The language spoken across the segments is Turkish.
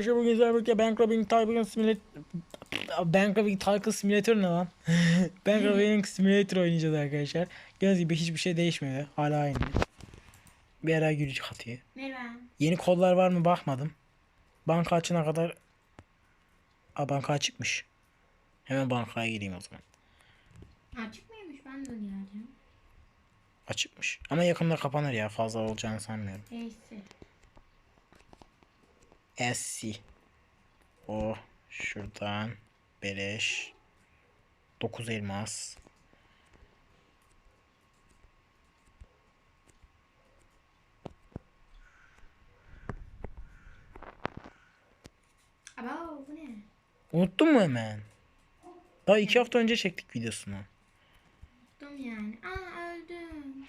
Arkadaşlar bugün sizlerle birlikte Bank Robbing Tycoon Simulator Bank Robbing Tycoon Simulator ne lan? Bank Robbing Simulator oynayacağız arkadaşlar. Gördüğünüz gibi hiçbir şey değişmedi. Hala aynı. Bir ara gülücük atıyor. Merhaba. Yeni kodlar var mı bakmadım. Banka açına kadar Aa banka açıkmış. Hemen bankaya gireyim o zaman. Açık mıymış? Ben de geleceğim. Açıkmış. Ama yakında kapanır ya. Fazla olacağını sanmıyorum. Neyse. SC. O şuradan beleş. 9 elmas. Aba bu ne? Unuttun mu hemen? Daha iki hafta önce çektik videosunu. Unuttum yani. Aa öldüm.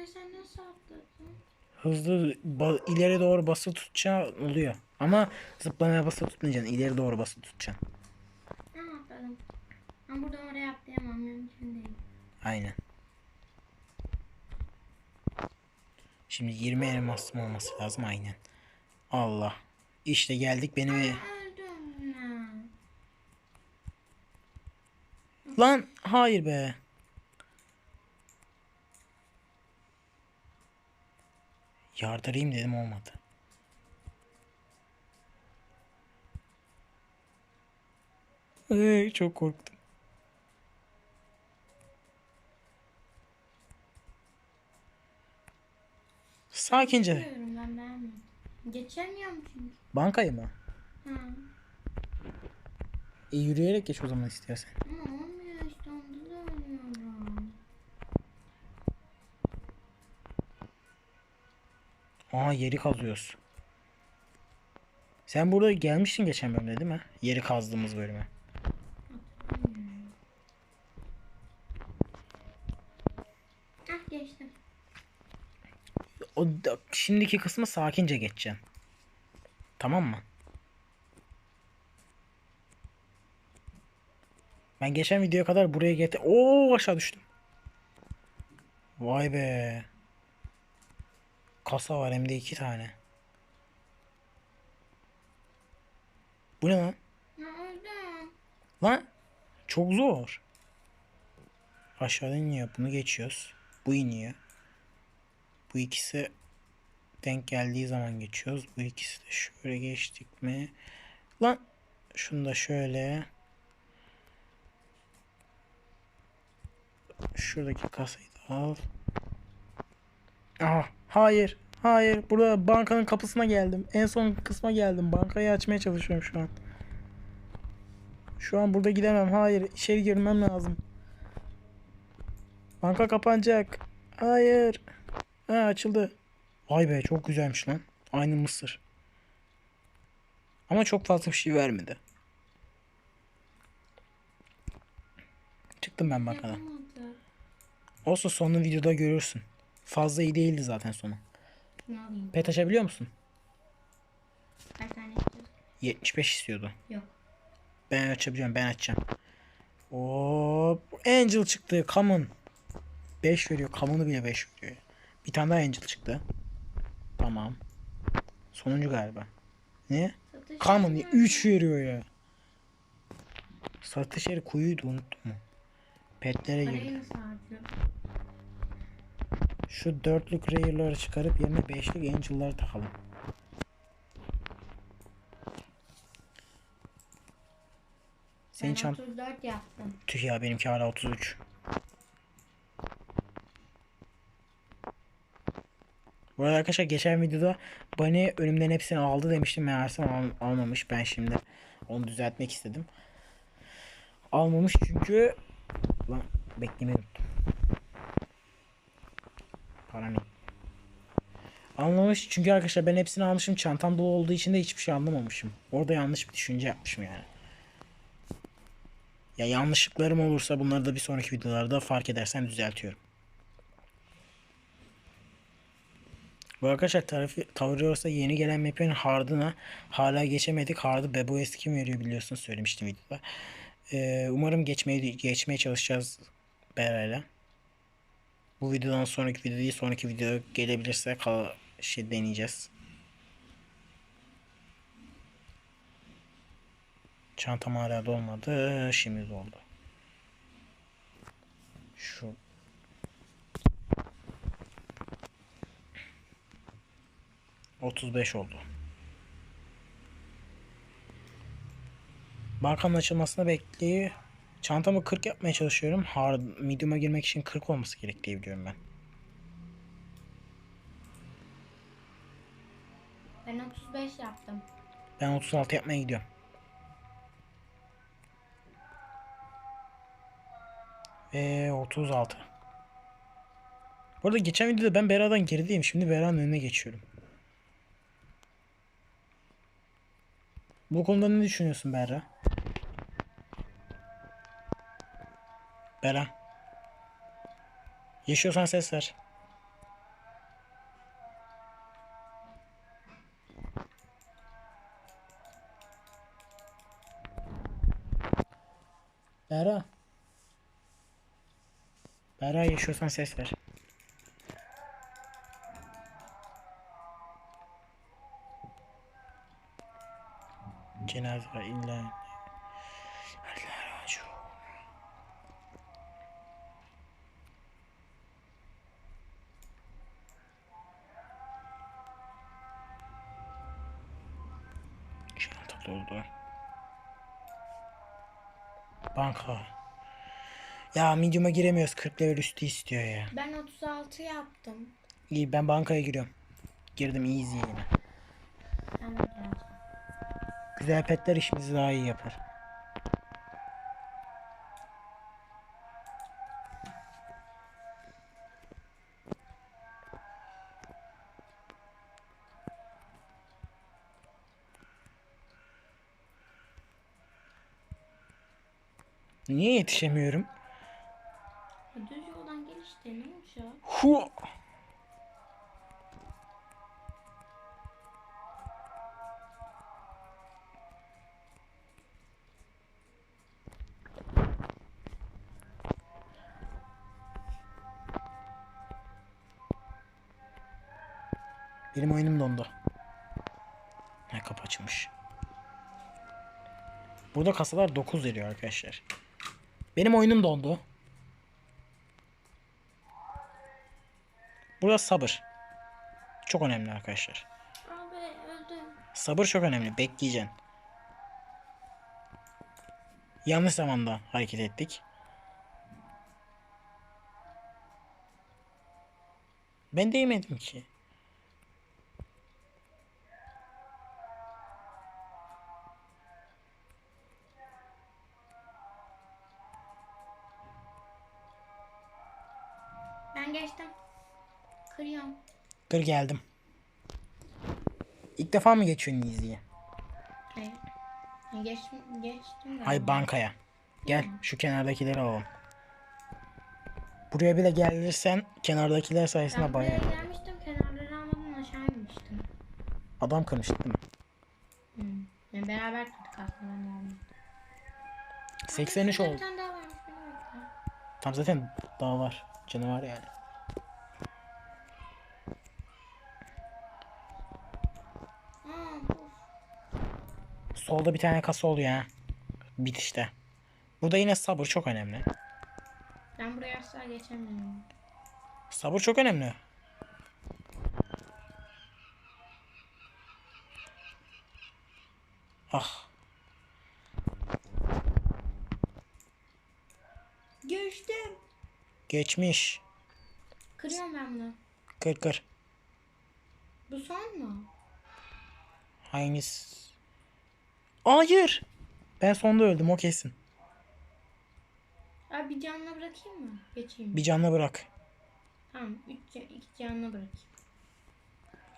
Oraya sen nasıl atladın? Hızlı ileri doğru basılı tutacaksın oluyor. Ama zıplamaya basılı tutmayacaksın. İleri doğru basılı tutacaksın. Ha atladım. Ama buradan oraya atlayamam. Mümkün değil. Aynen. Şimdi 20 elmasım olması lazım aynen. Allah. İşte geldik benim Öldüm yine. Lan hayır be. Yardırayım dedim olmadı. Ay, çok korktum. Sakince. Geçiyorum ben beğenmedim. Geçemiyorum çünkü. Bankayı mı? Ha. E, yürüyerek geç o zaman istersen. Ama olmuyor işte onda da ölüyorum. Aa yeri kazıyoruz. Sen burada gelmiştin geçen bölümde değil mi? Yeri kazdığımız bölüme. Ah geçtim. O da- şimdiki kısmı sakince geçeceksin. Tamam mı? Ben geçen videoya kadar buraya getir. Oo aşağı düştüm. Vay be. Kasa var hem de iki tane. Bu ne lan? Lan çok zor. Aşağıdan iniyor. Bunu geçiyoruz. Bu iniyor. Bu ikisi denk geldiği zaman geçiyoruz. Bu ikisi de şöyle geçtik mi? Lan şunu da şöyle. Şuradaki kasayı da al. Aha, hayır. Hayır. Burada bankanın kapısına geldim. En son kısma geldim. Bankayı açmaya çalışıyorum şu an. Şu an burada gidemem. Hayır. içeri girmem lazım. Banka kapanacak. Hayır. Ha açıldı. Vay be çok güzelmiş lan. Aynı mısır. Ama çok fazla bir şey vermedi. Çıktım ben bankadan. Olsa sonunu videoda görürsün. Fazla iyi değildi zaten sonu. Ne alayım? Pet açabiliyor musun? Kaç tane istiyorsun? 75 istiyordu. Yok. Ben açabiliyorum ben açacağım. Hop. Angel çıktı. Common. 5 veriyor. Common'ı bile 5 veriyor. Bir tane daha Angel çıktı. Tamam. Sonuncu galiba. Ne? Satış Common yapmıyorum. 3 veriyor ya. Satış yeri kuyuydu unuttum? Petlere girdi. Parayı nasıl harcıyor? Şu dörtlük Rare'ları çıkarıp yerine beşlik Angel'ları takalım. Senin Ben çant 34 yaptım. Tüh ya benimki hala 33. Bu arada arkadaşlar geçen videoda Bunny önümden hepsini aldı demiştim. Meğersem al- almamış. Ben şimdi onu düzeltmek istedim. Almamış çünkü lan beklemeyi unuttum. Param yok. Almamış çünkü arkadaşlar ben hepsini almışım. Çantam dolu olduğu için de hiçbir şey anlamamışım. Orada yanlış bir düşünce yapmışım yani. Ya yanlışlıklarım olursa bunları da bir sonraki videolarda fark edersen düzeltiyorum. Bu arkadaşlar tarafı Taurios'a yeni gelen map'in hardına hala geçemedik. Hardı Bebo eski veriyor biliyorsunuz söylemiştim videoda. Ee, umarım geçmeye geçmeye çalışacağız Bera'yla. Bu videodan sonraki video değil sonraki video gelebilirse kal şey deneyeceğiz. Çantam hala dolmadı. Şimdi doldu. Şu Otuz beş oldu. Bankanın açılmasını bekliyor. Çantamı 40 yapmaya çalışıyorum. Hard, medium'a girmek için 40 olması gerek diye biliyorum ben. Ben 35 yaptım. Ben 36 yapmaya gidiyorum. Ve 36. Bu arada geçen videoda ben Bera'dan gerideyim. Şimdi Bera'nın önüne geçiyorum. Bu konuda ne düşünüyorsun Berra? Bera. Yaşıyorsan ses ver. Bera. Bera yaşıyorsan ses ver. Cenaze illa. Allah razı olsun. Doldu. Banka. Ya medium'a giremiyoruz. 40 level üstü istiyor ya. Ben 36 yaptım. İyi ben bankaya giriyorum. Girdim easy yine. Güzel petler işimizi daha iyi yapar. Niye yetişemiyorum? Düz yoldan gel işte ne ya? Hu. Benim oyunum dondu. Ne kapı açılmış. Burada kasalar 9 veriyor arkadaşlar. Benim oyunum dondu. Burada sabır. Çok önemli arkadaşlar. Abi öldüm. Sabır çok önemli. Bekleyeceksin. Yanlış zamanda hareket ettik. Ben değmedim ki. Ben geçtim. Kırıyorum. Kır geldim. İlk defa mı geçiyorsun Easy'ye? Hayır. Ha, Geçtim, geçtim galiba. Hay bankaya. Gel şu kenardakileri alalım. Buraya bile gelirsen kenardakiler sayesinde Ben bayağı. gelmiştim kenarları almadan aşağı inmiştim. Adam kırmıştı değil mi? Hı. Yani beraber kırdık aslında ben geldim. 83 Şurada oldu. Tam zaten daha var. Canavar yani. Aa, of. Solda bir tane kasa oluyor ha. Bitişte. Burada yine sabır çok önemli. Ben buraya asla geçemiyorum. Sabır çok önemli. Ah. Geçtim. Geçmiş. Kırıyorum ben bunu. Kır kır. Bu son mu? Hangisi? Hayır. Ben sonda öldüm o kesin. Abi bir canlı bırakayım mı? Geçeyim. Bir canlı bırak. Tamam. Üç, can- iki canlı bırakayım.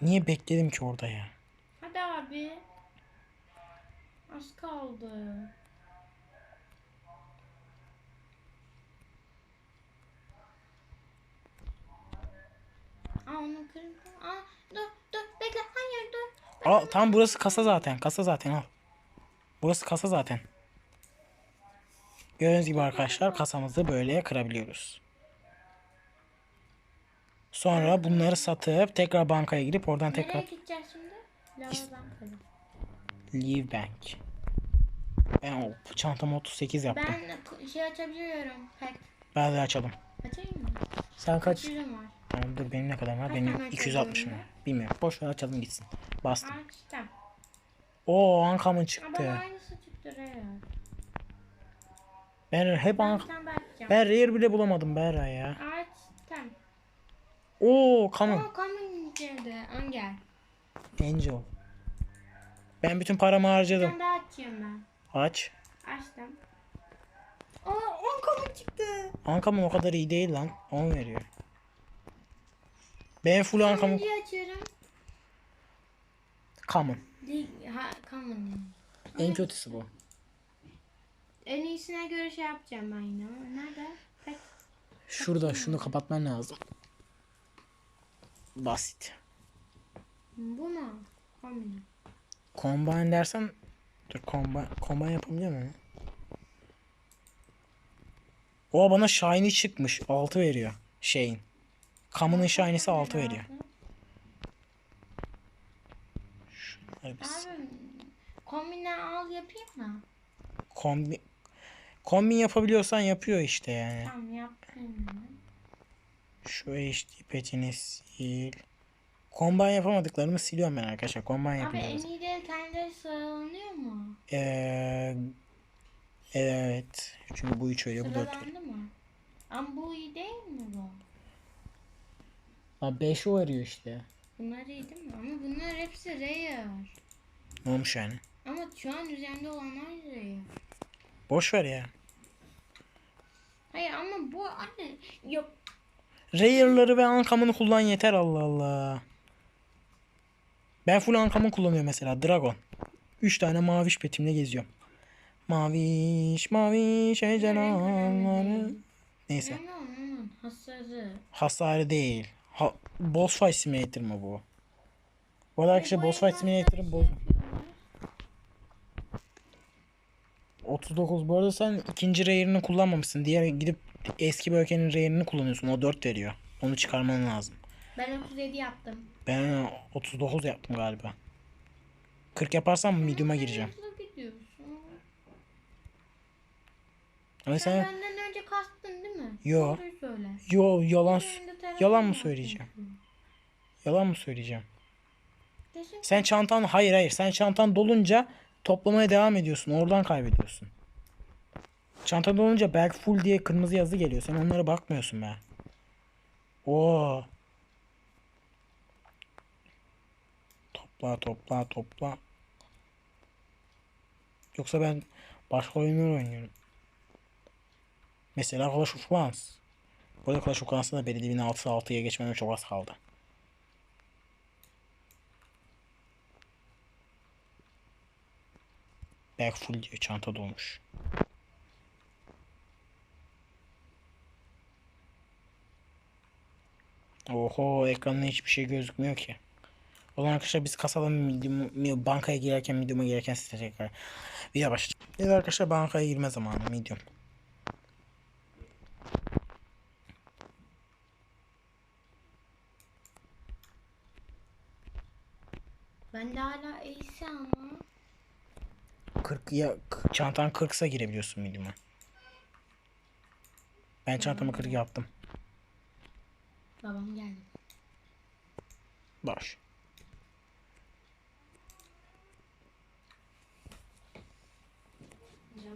Niye bekledim ki orada ya? Hadi abi. Az kaldı. Aa onu kırın. Aa dur dur bekle. Hayır dur. Al tam burası kasa zaten. Kasa zaten al. Burası kasa zaten. Gördüğünüz gibi arkadaşlar kasamızı böyle kırabiliyoruz. Sonra bunları satıp tekrar bankaya girip oradan Nereye tekrar gideceğiz şimdi? Lavadan. Leave Bank. Ben o çantamı 38 yaptım. Ben şey açabiliyorum. Pek. Ben de açalım. Açayım mı? Sen kaç? Açıyorum var. Aa, dur benim ne kadar var? Kaç Benim tane 260 mı? Bilmiyorum. Boş ver açalım gitsin. Bastım. Açtım. Oo Ankam'ın Ama çıktı. bana aynısı çıktı Rare. Ben hep Ben ben Rare bile bulamadım Berra ya. Açtım. Oo Common. Ama coming girdi. Angel. Angel. Ben bütün paramı harcadım. tane daha açıyorum ben. Aç. Açtım. Aa 10 coming çıktı. Ankam'ın o kadar iyi değil lan. 10 veriyor. Ben full Ankam'ın Sonuncuyu açıyorum. Common. Ha, common. En kötüsü bu. En iyisine göre şey yapacağım ben yine ama nerede? Pek. Şurada şunu kapatman lazım. Basit. Bu mu? Common. Combine dersen dur combine, combine yapabiliyor muyum? O bana shiny çıkmış. 6 veriyor şeyin. Common'ın shiny'si 6 veriyor. Abi kombinle al yapayım mı? kombi kombin yapabiliyorsan yapıyor işte yani. Tamam yapayım. Şu HD petini sil. Combine yapamadıklarımı siliyorum ben arkadaşlar. Combine Abi yapacağım. en iyi de kendileri sıralanıyor mu? Ee, evet. Çünkü bu 3 veriyor, bu 4 veriyor. Sıralandı mı? Ama bu iyi değil mi bu? Abi 5 o veriyor işte. Bunlar iyi değil mi? Ama bunlar hepsi rare. Ne olmuş yani? Ama şu an üzerinde olanlar rare. Boş ver ya. Hayır ama bu anne yok. Rare'ları ve Ankam'ını kullan yeter Allah Allah. Ben full Ankam'ı kullanıyorum mesela. Dragon. 3 tane maviş petimle geziyorum. Maviş maviş ecelanları. Neyse. Hasarı. Hasarı değil. Boss fight simulator mı bu? Bu arada arkadaşlar boss fight simulator'ın boz... 39 bu arada sen ikinci rare'ını kullanmamışsın. Diğer gidip eski bölgenin rare'ini kullanıyorsun. O 4 veriyor. Onu çıkarman lazım. Ben 37 yaptım. Ben 39 yaptım galiba. 40 yaparsam medium'a gireceğim. Hızlı gidiyorsun. Ama Sen sen benden önce kastın değil mi? Yo. Doğruyu söyle. yo yalan yalan mı söyleyeceğim? Yalan mı söyleyeceğim? Kesin Sen çantan hayır hayır sen çantan dolunca toplamaya devam ediyorsun. Oradan kaybediyorsun. Çantan dolunca belki full diye kırmızı yazı geliyor. Sen onlara bakmıyorsun be. Oo. Topla topla topla. Yoksa ben başka oyunlar oynuyorum. Mesela Clash of Clans. Bu arada Clash of Clans'ta da belediyenin 6 6'ya geçmeme çok az kaldı. Bag full diyor çanta dolmuş. Oho ekranda hiçbir şey gözükmüyor ki. O zaman arkadaşlar biz kasada medium, bankaya girerken medium'a girerken size tekrar video başlayacağım. Evet arkadaşlar bankaya girme zamanı medium. Ben de hala iyisi ama. 40 ya çantan 40 ise girebiliyorsun medium'a. Ben çantamı 40 yaptım. Babam geldi. Boş.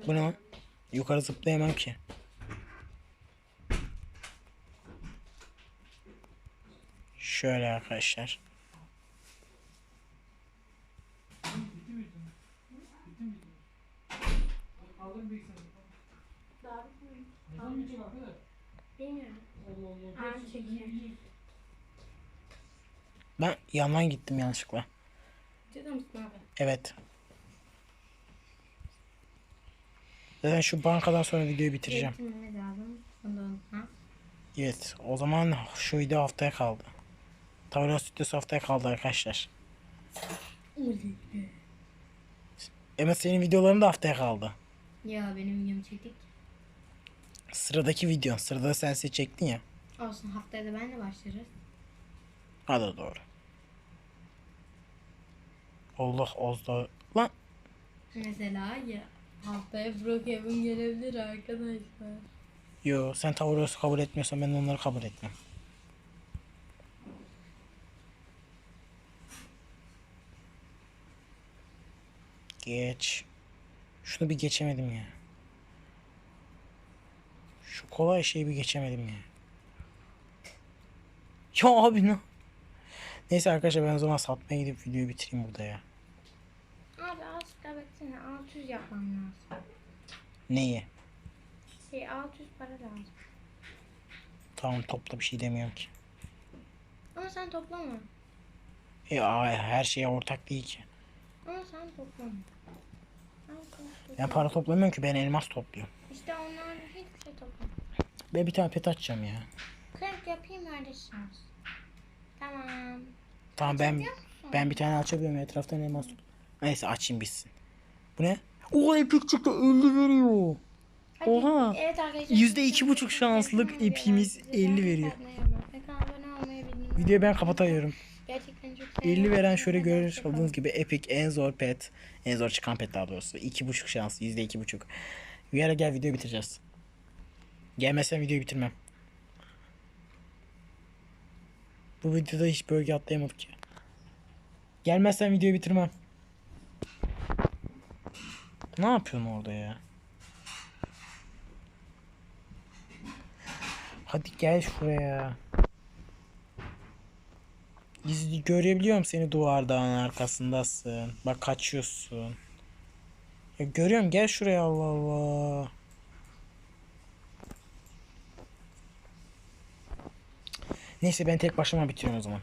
Bu ne? Yukarı zıplayamam ki. Şöyle arkadaşlar. Bilmiyorum. Ağır çekiyor. Ben yandan gittim yanlışlıkla. Ciddi misin abi? Evet. Zaten şu bankadan sonra videoyu bitireceğim. Eğitimimiz lazım. Evet. O zaman şu video haftaya kaldı. Tavla stüdyosu haftaya kaldı arkadaşlar. Evet senin videoların da haftaya kaldı. Ya benim videomu çektik. Sıradaki video. Sırada sen çektin ya. Olsun haftaya da ben de başlarız. Hadi doğru. Allah az daha. Lan Mesela ya haftaya Brookhaven gelebilir arkadaşlar. Yo sen Taurus'u kabul etmiyorsan ben de onları kabul etmem. Geç. Şunu bir geçemedim ya. Şu kolay şeyi bir geçemedim ya. Ya abi ne? Neyse arkadaşlar ben o zaman satmaya gidip videoyu bitireyim burada ya. Abi azıcık beklesene 600 yapmam lazım. Neyi? Şey 600 para lazım. Tamam topla bir şey demiyorum ki. Ama sen toplama. Aa, her şeye ortak değil ki. Ama sen toplama. Ben para toplamıyorum ki ben elmas topluyorum. İşte onlarla hiçbir şey toplama. Ben bir tane pet açacağım ya. Kırk yapayım kardeşimiz. Tamam. Tamam ben musun? ben bir tane açabiliyorum etraftan elmas tut. Neyse açayım bitsin. Bu ne? Oo epik çıktı 50 veriyor. Hadi, Oha. Evet arkadaşlar. Yüzde iki buçuk şanslık epimiz 50 veriyor. Videoyu ben kapatıyorum. Gerçekten çok 50 veren şöyle görmüş olduğunuz gibi epic en zor pet. En zor çıkan pet daha doğrusu. 2.5 şans. Yüzde iki buçuk. Bir ara gel videoyu bitireceğiz. Gelmezsen videoyu bitirmem. Bu videoda hiç bölge atlayamadık ya. Gelmezsen videoyu bitirmem. Ne yapıyorsun orada ya? Hadi gel şuraya. İzli görebiliyorum seni duvardan arkasındasın. Bak kaçıyorsun. Ya görüyorum gel şuraya Allah Allah. Neyse ben tek başıma bitiriyorum o zaman.